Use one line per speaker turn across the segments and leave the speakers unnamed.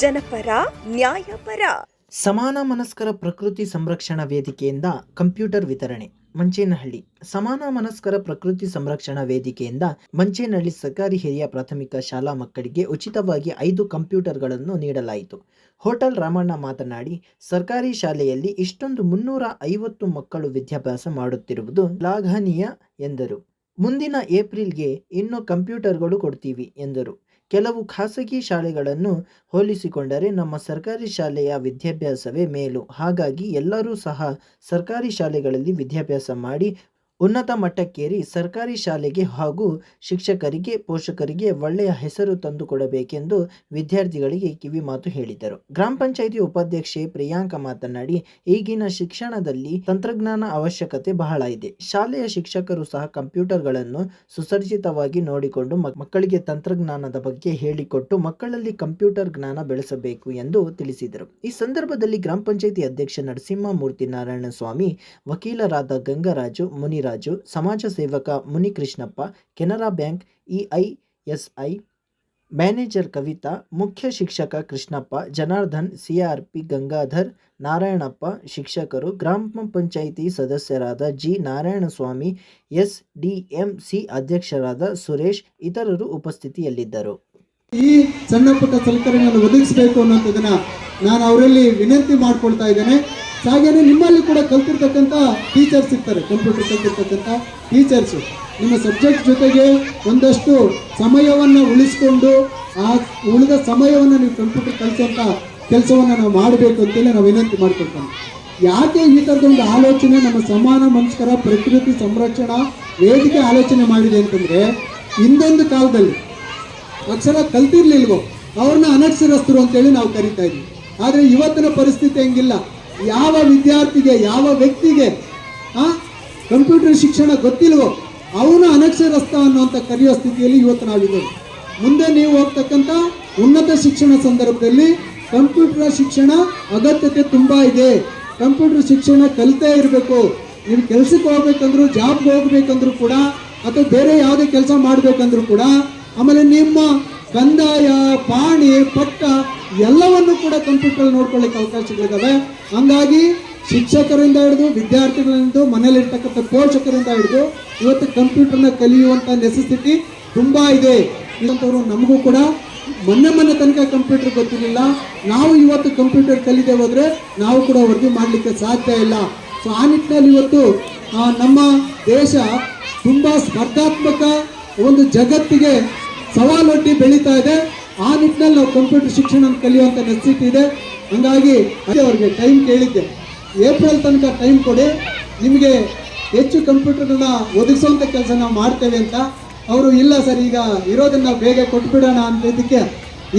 ಜನಪರ, ನ್ಯಾಯಪರ.
ಸಮಾನ ಮನಸ್ಕರ ಪ್ರಕೃತಿ ಸಂರಕ್ಷಣಾ ವೇದಿಕೆಯಿಂದ ಕಂಪ್ಯೂಟರ್ ವಿತರಣೆ, ಮಂಚೇನಹಳ್ಳಿ. ಸಮಾನ ಮನಸ್ಕರ ಪ್ರಕೃತಿ ಸಂರಕ್ಷಣಾ ವೇದಿಕೆಯಿಂದ ಮಂಚೇನಹಳ್ಳಿ ಸರ್ಕಾರಿ ಹಿರಿಯ ಪ್ರಾಥಮಿಕ ಶಾಲಾ ಮಕ್ಕಳಿಗೆ ಉಚಿತವಾಗಿ ಐದು ಕಂಪ್ಯೂಟರ್ಗಳನ್ನು ನೀಡಲಾಯಿತು. ಹೋಟೆಲ್ ರಾಮಣ್ಣ ಮಾತನಾಡಿ, ಸರ್ಕಾರಿ ಶಾಲೆಯಲ್ಲಿ ಇಷ್ಟೊಂದು ಮುನ್ನೂರ ಐವತ್ತು ಮಕ್ಕಳು ವಿದ್ಯಾಭ್ಯಾಸ ಮಾಡುತ್ತಿರುವುದು ಶ್ಲಾಘನೀಯ ಎಂದರು. ಮುಂದಿನ ಏಪ್ರಿಲ್ಗೆ ಇನ್ನು ಕಂಪ್ಯೂಟರ್ಗಳು ಕೊಡ್ತೀವಿ, ಎಂದರು. ಕೆಲವು ಖಾಸಗಿ ಶಾಲೆಗಳನ್ನು ಹೋಲಿಸಿಕೊಂಡರೆ ನಮ್ಮ ಸರ್ಕಾರಿ ಶಾಲೆಯ ವಿದ್ಯಾಭ್ಯಾಸವೇ ಮೇಲು. ಹಾಗಾಗಿ ಎಲ್ಲರೂ ಸಹ ಸರ್ಕಾರಿ ಶಾಲೆಗಳಲ್ಲಿ ವಿದ್ಯಾಭ್ಯಾಸ ಮಾಡಿ ಉನ್ನತ ಮಟ್ಟಕ್ಕೇರಿ ಸರ್ಕಾರಿ ಶಾಲೆಗೆ ಹಾಗೂ ಶಿಕ್ಷಕರಿಗೆ, ಪೋಷಕರಿಗೆ ಒಳ್ಳೆಯ ಹೆಸರು ತಂದುಕೊಡಬೇಕೆಂದು ವಿದ್ಯಾರ್ಥಿಗಳಿಗೆ ಕಿವಿಮಾತು ಹೇಳಿದರು. ಗ್ರಾಮ ಪಂಚಾಯಿತಿ ಉಪಾಧ್ಯಕ್ಷೆ ಪ್ರಿಯಾಂಕ ಮಾತನಾಡಿ, ಈಗಿನ ಶಿಕ್ಷಣದಲ್ಲಿ ತಂತ್ರಜ್ಞಾನ ಅವಶ್ಯಕತೆ ಬಹಳ ಇದೆ. ಶಾಲೆಯ ಶಿಕ್ಷಕರು ಸಹ ಕಂಪ್ಯೂಟರ್ಗಳನ್ನು ಸುಸರ್ಜಿತವಾಗಿ ನೋಡಿಕೊಂಡು ಮಕ್ಕಳಿಗೆ ತಂತ್ರಜ್ಞಾನದ ಬಗ್ಗೆ ಹೇಳಿಕೊಟ್ಟು ಮಕ್ಕಳಲ್ಲಿ ಕಂಪ್ಯೂಟರ್ ಜ್ಞಾನ ಬೆಳೆಸಬೇಕು ಎಂದು ತಿಳಿಸಿದರು. ಈ ಸಂದರ್ಭದಲ್ಲಿ ಗ್ರಾಮ ಪಂಚಾಯಿತಿ ಅಧ್ಯಕ್ಷ ನರಸಿಂಹಮೂರ್ತಿ ನಾರಾಯಣಸ್ವಾಮಿ, ವಕೀಲರಾದ ಗಂಗರಾಜು, ಮುನಿರಾಜು ಸಮಾಜ ಸೇವಕ Munikrishnappa, Canara bank EISI manager Kavitha, ಮುಖ್ಯ ಶಿಕ್ಷಕ ಕೃಷ್ಣಪ್ಪ, ಜನಾರ್ದನ್ ಸಿಆರ್ಪಿ ಗಂಗಾಧರ್, ನಾರಾಯಣಪ್ಪ, ಶಿಕ್ಷಕರು, ಗ್ರಾಮ ಪಂಚಾಯಿತಿ ಸದಸ್ಯರಾದ ಜಿ ನಾರಾಯಣಸ್ವಾಮಿ ಎಸ್ಡಿಎಂಸಿ ಅಧ್ಯಕ್ಷರಾದ ಸುರೇಶ್ ಇತರರು ಉಪಸ್ಥಿತಿಯಲ್ಲಿದ್ದರು.
ಈ ಸಣ್ಣ ಪುಟ್ಟ ಸಲಕರಣೆಯನ್ನು ಒದಗಿಸಬೇಕು ಅನ್ನೋದನ್ನ ನಾನು ಅವರಲ್ಲಿ ವಿನಂತಿ ಮಾಡ್ಕೊಳ್ತಾ ಇದ್ದೇನೆ. ಹಾಗೇನೆ ನಿಮ್ಮಲ್ಲಿ ಕೂಡ ಕಲ್ತಿರ್ತಕ್ಕಂಥ ಟೀಚರ್ಸ್ ಇರ್ತಾರೆ ಕಂಪ್ಯೂಟರ್ ಕಲ್ತಿರ್ತಕ್ಕಂಥ ಟೀಚರ್ಸು ನಿಮ್ಮ ಸಬ್ಜೆಕ್ಟ್ ಜೊತೆಗೆ ಒಂದಷ್ಟು ಸಮಯವನ್ನು ಉಳಿಸ್ಕೊಂಡು ಆ ಉಳಿದ ಸಮಯವನ್ನು ನೀವು ಕಂಪ್ಯೂಟರ್ ಕಲಿಸೋಂಥ ಕೆಲಸವನ್ನು ನಾವು ಮಾಡಬೇಕು ಅಂತೇಳಿ ನಾವು ವಿನಂತಿ ಮಾಡ್ಕೊಳ್ತೇನೆ. ಯಾಕೆ ಈ ಥರದ ಒಂದು ಆಲೋಚನೆ ನಮ್ಮ ಸಮಾನ ಮನಸ್ಕರ ಪ್ರಕೃತಿ ಸಂರಕ್ಷಣಾ ವೇದಿಕೆ ಆಲೋಚನೆ ಮಾಡಿದೆ ಅಂತಂದರೆ, ಹಿಂದೊಂದು ಕಾಲದಲ್ಲಿ ಅಕ್ಷರ ಕಲ್ತಿರ್ಲಿಲ್ವೋ, ಅವ್ರನ್ನ ಅನಕ್ಷರಸ್ಥರು ಅಂತೇಳಿ ನಾವು ಕರಿತಾ ಇದ್ವಿ. ಆದರೆ ಇವತ್ತಿನ ಪರಿಸ್ಥಿತಿ ಹಂಗಿಲ್ಲ. ಯಾವ ವಿದ್ಯಾರ್ಥಿಗೆ, ಯಾವ ವ್ಯಕ್ತಿಗೆ ಕಂಪ್ಯೂಟರ್ ಶಿಕ್ಷಣ ಗೊತ್ತಿಲ್ವೋ, ಅವನು ಅನಕ್ಷರಸ್ಥ ಅನ್ನುವಂಥ ಕರೆಯೋ ಸ್ಥಿತಿಯಲ್ಲಿ ಇವತ್ತು ನಾವಿದ್ದೇವೆ. ಮುಂದೆ ನೀವು ಹೋಗ್ತಕ್ಕಂಥ ಉನ್ನತ ಶಿಕ್ಷಣ ಸಂದರ್ಭದಲ್ಲಿ ಕಂಪ್ಯೂಟರ್ ಶಿಕ್ಷಣ ಅಗತ್ಯತೆ ತುಂಬ ಇದೆ. ಕಂಪ್ಯೂಟರ್ ಶಿಕ್ಷಣ ಕಲಿತೇ ಇರಬೇಕು. ನೀವು ಕೆಲಸಕ್ಕೆ ಹೋಗ್ಬೇಕಂದ್ರೂ, ಜಾಬ್ಗೆ ಹೋಗ್ಬೇಕಂದ್ರೂ ಕೂಡ, ಅಥವಾ ಬೇರೆ ಯಾವುದೇ ಕೆಲಸ ಮಾಡಬೇಕಂದ್ರೂ ಕೂಡ, ಆಮೇಲೆ ನಿಮ್ಮ ಕಂದಾಯ, ಪಾಣಿ ಪಟ್ಟ ಎಲ್ಲವನ್ನು ಕೂಡ ಕಂಪ್ಯೂಟರ್ ನೋಡ್ಕೊಳ್ಳಿಕ್ಕೆ ಅವಕಾಶಗಳಿದ್ದಾವೆ ಹಂಗಾಗಿ ಶಿಕ್ಷಕರಿಂದ ಹಿಡಿದು ವಿದ್ಯಾರ್ಥಿಗಳಿಂದ ಮನೇಲಿರ್ತಕ್ಕಂಥ ಪೋಷಕರಿಂದ ಹಿಡಿದು ಇವತ್ತು ಕಂಪ್ಯೂಟರ್ನ ಕಲಿಯುವಂಥ ನೆಸೆಸಿಟಿ ತುಂಬ ಇದೆ. ಇದಂಥವ್ರು ನಮಗೂ ಕೂಡ ಮೊನ್ನೆ ಮೊನ್ನೆ ತನಕ ಕಂಪ್ಯೂಟರ್ ಗೊತ್ತಿರಲಿಲ್ಲ. ನಾವು ಇವತ್ತು ಕಂಪ್ಯೂಟರ್ ಕಲಿದೆ ಹೋದರೆ ನಾವು ಕೂಡ ವರದಿ ಮಾಡಲಿಕ್ಕೆ ಸಾಧ್ಯ ಇಲ್ಲ. ಸೊ ಆ ನಿಟ್ಟಿನಲ್ಲಿ ಇವತ್ತು ನಮ್ಮ ದೇಶ ತುಂಬ ಸ್ಪರ್ಧಾತ್ಮಕ ಒಂದು ಜಗತ್ತಿಗೆ ಸವಾಲೊಡ್ಡಿ ಬೆಳೀತಾ ಇದೆ. ಆ ನಿಟ್ಟಿನಲ್ಲಿ ನಾವು ಕಂಪ್ಯೂಟರ್ ಶಿಕ್ಷಣ ಕಲಿಯುವಂಥ ನೆಸಿಟಿ ಇದೆ. ಹಂಗಾಗಿ ಅವ್ರಿಗೆ ಟೈಮ್ ಕೇಳಿದ್ದೆ. ಏಪ್ರಿಲ್ ತನಕ ಟೈಮ್ ಕೊಡಿ. ನಿಮಗೆ ಹೆಚ್ಚು ಕಂಪ್ಯೂಟರ್ನ ಒದಗಿಸುವಂಥ ಕೆಲಸ ನಾವು ಮಾಡ್ತೇವೆ ಅಂತ. ಅವರು ಇಲ್ಲ ಸರ್, ಈಗ ಇರೋದನ್ನು ಬೇಗ ಕೊಟ್ಬಿಡೋಣ ಅಂತ ಇದಕ್ಕೆ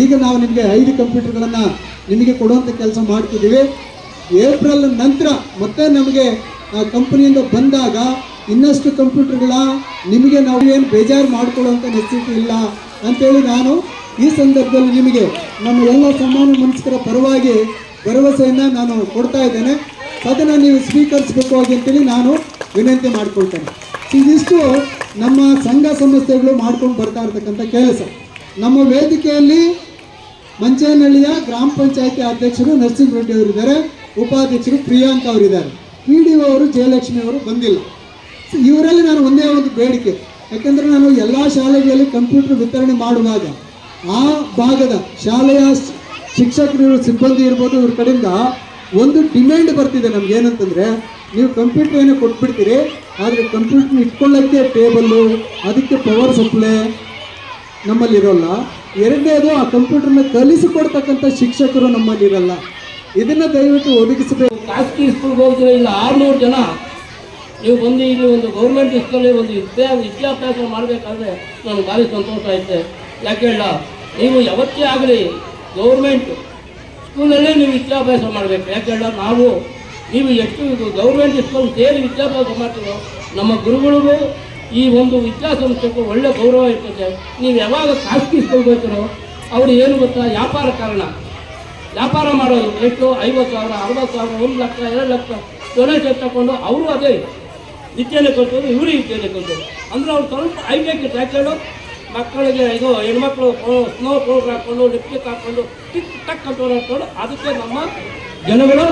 ಈಗ ನಾವು ನಿಮಗೆ ಐದು ಕಂಪ್ಯೂಟರ್ಗಳನ್ನು ನಿಮಗೆ ಕೊಡುವಂಥ ಕೆಲಸ ಮಾಡ್ತಿದ್ದೀವಿ. ಏಪ್ರಿಲ್ ನಂತರ ಮತ್ತೆ ನಮಗೆ ಕಂಪನಿಯಿಂದ ಬಂದಾಗ ಇನ್ನಷ್ಟು ಕಂಪ್ಯೂಟರ್ಗಳ ನಿಮಗೆ ನಾವು ಏನು ಬೇಜಾರು ಮಾಡಿಕೊಳ್ಳುವಂಥ ನೆಸಿಟಿ ಇಲ್ಲ ಅಂತೇಳಿ ನಾನು ಈ ಸಂದರ್ಭದಲ್ಲಿ ನಿಮಗೆ ನಮ್ಮ ಎಲ್ಲ ಸಮಾನ ಮನಸ್ಕರ ಪರವಾಗಿ ಭರವಸೆಯನ್ನು ನಾನು ಕೊಡ್ತಾ ಇದ್ದೇನೆ. ಅದನ್ನು ನೀವು ಸ್ವೀಕರಿಸಬೇಕು ಹಾಗೆ ಅಂತೇಳಿ ನಾನು ವಿನಂತಿ ಮಾಡಿಕೊಳ್ತೇನೆ. ಇದಿಷ್ಟು ನಮ್ಮ ಸಂಘ ಸಂಸ್ಥೆಗಳು ಮಾಡ್ಕೊಂಡು ಬರ್ತಾ ಇರ್ತಕ್ಕಂಥ ಕೆಲಸ. ನಮ್ಮ ವೇದಿಕೆಯಲ್ಲಿ ಮಂಚೇನಹಳ್ಳಿಯ ಗ್ರಾಮ ಪಂಚಾಯತಿ ಅಧ್ಯಕ್ಷರು ನರಸಿಂಹ ರೆಡ್ಡಿ ಅವರಿದ್ದಾರೆ. ಉಪಾಧ್ಯಕ್ಷರು ಪ್ರಿಯಾಂಕ ಅವರಿದ್ದಾರೆ. ಪಿ ಡಿ ಒ ಅವರು ಜಯಲಕ್ಷ್ಮಿ ಅವರು ಬಂದಿಲ್ಲ. ಇವರಲ್ಲಿ ನಾನು ಒಂದೇ ಒಂದು ಬೇಡಿಕೆ. ಯಾಕೆಂದರೆ ನಾನು ಎಲ್ಲ ಶಾಲೆಗಳಲ್ಲಿ ಕಂಪ್ಯೂಟರ್ ವಿತರಣೆ ಮಾಡುವಾಗ ಆ ಭಾಗದ ಶಾಲೆಯ ಶಿಕ್ಷಕರು ಸಿಬ್ಬಂದಿ ಇರ್ಬೋದು, ಇವ್ರ ಕಡೆಯಿಂದ ಒಂದು ಡಿಮ್ಯಾಂಡ್ ಬರ್ತಿದೆ ನಮ್ಗೆ. ಏನಂತಂದರೆ ನೀವು ಕಂಪ್ಯೂಟರ್ ಏನೇ ಕೊಟ್ಬಿಡ್ತೀರಿ, ಆದರೆ ಕಂಪ್ಯೂಟರ್ ಇಟ್ಕೊಳ್ಳೋಕ್ಕೆ ಟೇಬಲ್ಲು, ಅದಕ್ಕೆ ಪವರ್ ಸಪ್ಲೈ ನಮ್ಮಲ್ಲಿರೋಲ್ಲ. ಎರಡನೇದು ಆ ಕಂಪ್ಯೂಟರ್ನ ಕಲಿಸಿಕೊಡ್ತಕ್ಕಂಥ ಶಿಕ್ಷಕರು ನಮ್ಮಲ್ಲಿರಲ್ಲ. ಇದನ್ನ ದಯವಿಟ್ಟು ಒದಗಿಸಬೇಕು.
ಖಾಸಗಿ ಸ್ಕೂಲ್ಗೆ ಹೋಗ್ತೀರ ಇಲ್ಲ ಆರುನೂರು ಜನ ನೀವು ಬಂದು ಇಲ್ಲಿ ಒಂದು ಗೌರ್ಮೆಂಟ್ ಸ್ಕೂಲಲ್ಲಿ ಒಂದು ವಿದ್ಯಾ ವಿದ್ಯಾಭ್ಯಾಸ ಮಾಡಬೇಕಾದ್ರೆ ನಾನು ಭಾರಿ ಸಂತೋಷ ಐತೆ ಯಾಕೆ ಹೇಳ, ನೀವು ಯಾವತ್ತೇ ಆಗಲಿ ಗೌರ್ಮೆಂಟ್ ಸ್ಕೂಲಲ್ಲೇ ನೀವು ವಿದ್ಯಾಭ್ಯಾಸ ಮಾಡಬೇಕು. ಯಾಕೆ ಹೇಳ, ನಾವು, ನೀವು ಎಷ್ಟು ಗೌರ್ಮೆಂಟ್ ಸ್ಕೂಲ್ ಸೇರಿ ವಿದ್ಯಾಭ್ಯಾಸ ಮಾಡ್ತೀರೋ, ನಮ್ಮ ಗುರುಗಳಿಗೂ ಈ ಒಂದು ವಿದ್ಯಾಸಂಸ್ಥೆಗೂ ಒಳ್ಳೆ ಗೌರವ ಇರ್ತದೆ. ನೀವು ಯಾವಾಗ ಖಾಸಗಿ ಸ್ಕೂಲ್ ಹೋಗ್ತೀರೋ ಅವರು ಏನು ಗೊತ್ತಾ, ವ್ಯಾಪಾರ ಕಾರಣ. ವ್ಯಾಪಾರ ಮಾಡೋದು ಎಷ್ಟು? ಐವತ್ತು ಸಾವಿರ, ಅರವತ್ತು ಸಾವಿರ, ಒಂದು ಲಕ್ಷ, ಎರಡು ಲಕ್ಷ ಡೊನೇಷನ್ ತಗೊಂಡು ಅವರು ಅದೇ ವಿದ್ಯೆನೇ ಕಲ್ತೋದು ಇವರು ವಿದ್ಯೆನೇ ಕಲ್ತೋದು ಅಂದರೆ ಅವ್ರು ಸ್ವಲ್ಪ ಯಾಕೆ ಹೇಳು ಮಕ್ಕಳಿಗೆ ಇದು ಹೆಣ್ಮಕ್ಳು ಸ್ನೋ ಪೌಡರ್ ಹಾಕ್ಕೊಂಡು ಲಿಪ್ಸ್ಟಿಕ್ ಹಾಕ್ಕೊಂಡು ಟಿಕ್ ಟಕ್ ಅಂತ ಹಾಕ್ಕೊಂಡು ಅದಕ್ಕೆ ನಮ್ಮ ಜನಗಳು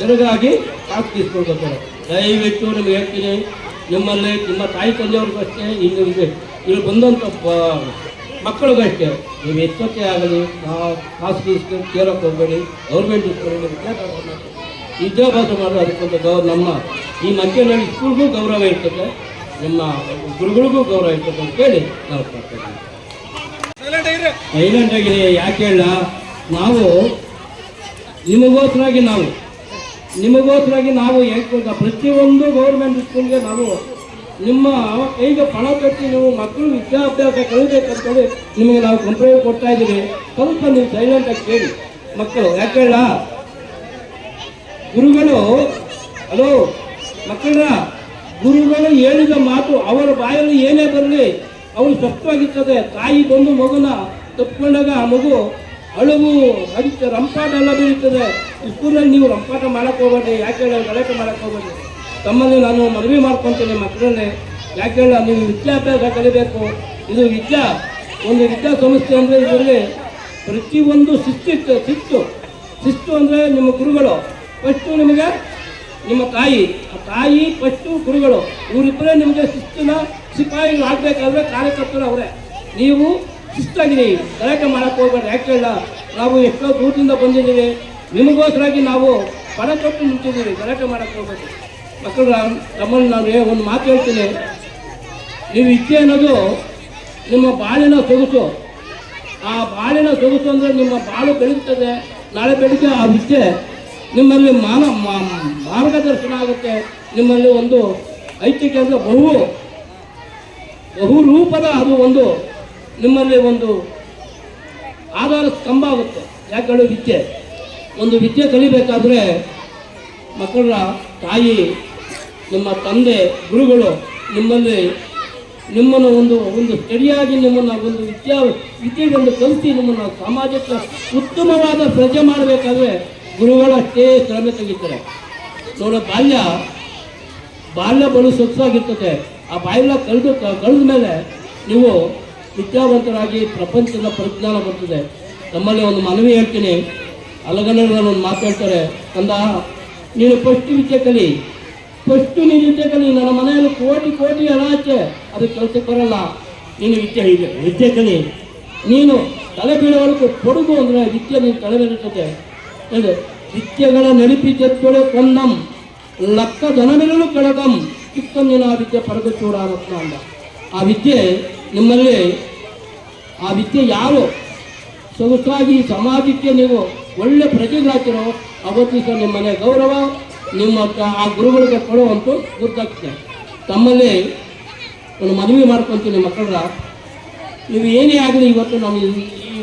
ಜನಗಾಗಿ ಕಾಸ್ತಿಸ್ಕೊಳ್ತಾರೆ ದಯವಿಟ್ಟು ನಿಮ್ಗೆ ಹೇಳ್ತೀನಿ, ನಿಮ್ಮಲ್ಲಿ ನಿಮ್ಮ ತಾಯಿ ತಂದೆಯವ್ರಿಗೂ ಅಷ್ಟೇ ಇಲ್ಲಿ ಇಲ್ಲಿ ಬಂದಂಥ ಮಕ್ಕಳಿಗಷ್ಟೇ ನೀವು ಎಚ್ಚರಿಕೆ ಆಗಲಿ ಖಾಸಗಿ ಸ್ಕೂಲ್ ಕೇಳಕ್ಕೆ ಹೋಗಬೇಡಿ ಗೌರ್ಮೆಂಟ್ ಸ್ಕೂಲಲ್ಲಿ ವಿದ್ಯಾಭ್ಯಾಸ ಮಾಡಿ ವಿದ್ಯಾಭ್ಯಾಸ ಮಾಡೋದು ಅದಕ್ಕೊಂದು ಗೌರವ ನಮ್ಮ ಈ ಮಧ್ಯಾಹ್ನ ಸ್ಕೂಲ್ಗೂ ಗೌರವ ಇರ್ತದೆ, ನಮ್ಮ ಗುರುಗಳಿಗೂ ಗೌರವ ಇರ್ತದೆ ಅಂತ ಹೇಳಿ ನಾವು ಸೈಲೆಂಟ್ ಆಗಿದೆ ಯಾಕೆ ಹೇಳ, ನಾವು ನಿಮಗೋಸ್ಕರಾಗಿ ನಾವು ನಿಮಗೋಸ್ಕರಾಗಿ ನಾವು ಹೇಳ್ಕೊಂಡ ಪ್ರತಿಯೊಂದು ಗೌರ್ಮೆಂಟ್ ಸ್ಕೂಲ್ಗೆ ನಾವು ನಿಮ್ಮ ಈಗ ಪಣ ಕಟ್ಟಿ ನೀವು ಮಕ್ಕಳು ವಿದ್ಯಾಭ್ಯಾಸ ಕಲಿಬೇಕಂತೇಳಿ ನಿಮಗೆ ನಾವು ಕಂಪ್ಲೇಂಟ್ ಕೊಡ್ತಾ ಇದ್ದೀವಿ. ಸ್ವಲ್ಪ ನೀವು ಸೈಲೆಂಟಾಗಿ ಕೇಳಿ. ಮಕ್ಕಳು, ಯಾಕೆ ಹೇಳ ಗುರುಗಳು, ಹಲೋ ಮಕ್ಕಳ ಗುರುಗಳು ಹೇಳಿದ ಮಾತು ಅವರ ಬಾಯಲ್ಲಿ ಏನೇ ಬರಲಿ, ಅವರು ಸ್ವಸ್ಥವಾಗಿರ್ತದೆ. ತಾಯಿ ಬಂದು ಮಗುನ ತಪ್ಪಿಕೊಂಡಾಗ ಆ ಮಗು ಅಳುವು, ಹಂಚ, ರಂಪಾಟ ಎಲ್ಲ ಬೀಳುತ್ತದೆ ಈ ಸ್ಕೂಲಲ್ಲಿ ನೀವು ರಂಪಾಟ ಮಾಡಕ್ಕೆ ಹೋಗ್ಬೇಡಿ, ಯಾಕೆ ಹೇಳೋ ಗಲಾಟೆ ಮಾಡಕ್ಕೆ ಹೋಗ್ಬೇಡಿ. ತಮ್ಮಲ್ಲಿ ನಾನು ಮದುವೆ ಮಾಡ್ಕೊತೀನಿ ಮಕ್ಕಳನ್ನೇ. ಯಾಕೆ ಹೇಳ ನೀವು ವಿದ್ಯಾಭ್ಯಾಸ ಕಲಿಬೇಕು. ಇದು ವಿದ್ಯಾ, ಒಂದು ವಿದ್ಯಾ ಸಂಸ್ಥೆ ಅಂದರೆ ಇದರಲ್ಲಿ ಪ್ರತಿಯೊಂದು ಶಿಸ್ತಿತ್ತು ಶಿಸ್ತು. ಶಿಸ್ತು ಅಂದರೆ ನಿಮ್ಮ ಗುರುಗಳು. ಫಸ್ಟು ನಿಮಗೆ, ನಿಮ್ಮ ತಾಯಿ, ಆ ತಾಯಿ ಫಸ್ಟು ಗುರುಗಳು ಇವರಿಬ್ಬರೇ ನಿಮಗೆ ಶಿಸ್ತಿನ ಸಿಪಾಯಿಗಳು ಆಗಬೇಕಾದ್ರೆ ಕಾರ್ಯಕರ್ತರು ಅವರೇ. ನೀವು ಶಿಸ್ತಾಗಿರಿ ಗಲಾಟೆ ಮಾಡಕ್ಕೆ ಹೋಗ್ಬೇಡ ಯಾಕೆ ಹೇಳ ನಾವು ಎಷ್ಟೋ ದೂರದಿಂದ ಬಂದಿದ್ದೀವಿ. ನಿಮಗೋಸ್ಕರಾಗಿ ನಾವು ಪಣ ಕೊಟ್ಟು ನಿಂತಿದ್ದೀವಿ ಗಲಾಟೆ ಮಾಡಕ್ಕೆ ಹೋಗ್ಬೇಕು ಮಕ್ಕಳು, ತಮ್ಮನ್ನು ನಾನು ಒಂದು ಮಾತು ಹೇಳ್ತೀನಿ. ನೀವು ಇಚ್ಛೆ ಅನ್ನೋದು ನಿಮ್ಮ ಬಾಳಿನ ಸೊಗಸು. ಆ ಬಾಳಿನ ಸೊಗಸು ಅಂದರೆ ನಿಮ್ಮ ಬಾಳು ಬೆಳೀತದೆ ನಾಳೆ ಬೆಳಿಗ್ಗೆ ಆ ವಿದ್ಯೆ ನಿಮ್ಮಲ್ಲಿ ಮಾನ ಮಾರ್ಗದರ್ಶನ ಆಗುತ್ತೆ. ನಿಮ್ಮಲ್ಲಿ ಒಂದು ಐತಿಹ್ಯ ಅಂದರೆ ಬಹು, ಬಹುರೂಪದ ಅದು ಒಂದು, ನಿಮ್ಮಲ್ಲಿ ಒಂದು ಆಧಾರ ಸ್ತಂಭ ಆಗುತ್ತೆ. ಯಾಕೆ ವಿದ್ಯೆ? ಒಂದು ವಿದ್ಯೆ ಕಲಿಬೇಕಾದ್ರೆ ಮಕ್ಕಳ ತಾಯಿ, ನಿಮ್ಮ ತಂದೆ, ಗುರುಗಳು ನಿಮ್ಮಲ್ಲಿ ನಿಮ್ಮನ್ನು ಒಂದು ಒಂದು ಸ್ಟಡಿಯಾಗಿ ನಿಮ್ಮನ್ನು ಒಂದು ವಿದ್ಯಾ ವಿದ್ಯೆಗೊಂದು ಕಲಿಸಿ ನಿಮ್ಮನ್ನು ಸಮಾಜಕ್ಕೆ ಉತ್ತಮವಾದ ಪ್ರಜೆ ಮಾಡಬೇಕಾದ್ರೆ ಗುರುಗಳಷ್ಟೇ ಶ್ರಮೆ ತೆಗಿತಾರೆ. ನೋಡೋ, ಬಾಲ್ಯ ಬಾಲ್ಯ ಬಲು ಸೊಗಸಾಗಿರ್ತದೆ. ಆ ಬಾಲ್ಯ ಕಳೆದು ಕಳೆದ ಮೇಲೆ ನೀವು ವಿದ್ಯಾವಂತರಾಗಿ ಪ್ರಪಂಚದ ಪರಿಜ್ಞಾನ ಬರ್ತದೆ. ನಮ್ಮಲ್ಲಿ ಒಂದು ಮನವಿ ಹೇಳ್ತೀನಿ. ಅಲಗನವರು ಒಂದು ಮಾತಾಡ್ತಾರೆ ಅಂದ, ನೀನು ಫಸ್ಟ್ ವಿದ್ಯೆ ಕಲಿ. ಫಸ್ಟು ನೀನು ವಿದ್ಯೆ ಕಲಿ. ನನ್ನ ಮನೆಯಲ್ಲಿ ಕೋಟಿ ಕೋಟಿ ಹಣ ಹಚ್ಚೆ ಅದು ಕೆಲಸಕ್ಕೆ ಬರಲ್ಲ. ನೀನು ವಿದ್ಯೆ ವಿದ್ಯೆ ಕಲಿ. ನೀನು ತಲೆ ಬೀಳೋವರೆಗೂ ಕೊಡುಗು ಅಂದರೆ ವಿದ್ಯೆ ನೀನು ತಲೆ ಬೀಳುತ್ತದೆ ಹೇಳಿ ವಿದ್ಯೆಗಳ ನೆನಪಿ ತೆತ್ತೊಳೆ ಕೊಂದಂ ಲಕ್ಕ ಧನಮಿರಲು ಕೆಳಗಂ ಚಿಕ್ಕಂದಿನ ಆ ವಿದ್ಯೆ ಪರಗ ಚೂಡಾರತ್ನ ಅಂದ ಆ ವಿದ್ಯೆ ನಿಮ್ಮಲ್ಲಿ, ಆ ವಿದ್ಯೆ ಯಾರು? ಸೊಗಸಾಗಿ ಸಮಾಜಕ್ಕೆ ನೀವು ಒಳ್ಳೆ ಪ್ರಜೆಗಳಾಗ್ತಿರೋ, ಅವತ್ತು ಸಹ ನಿಮ್ಮ ಮನೆ ಗೌರವ, ನಿಮ್ಮ ಆ ಗುರುಗಳಿಗೆ ಕೊಡುವಂತ ಗುರುತಾಗ್ತದೆ. ತಮ್ಮಲ್ಲಿ ಒಂದು ಮನವಿ ಮಾಡ್ಕೊತೀನಿ ಮಕ್ಕಳ ನೀವು ಏನೇ ಆಗಲಿ ಇವತ್ತು ನಾವು ಈ- ಈ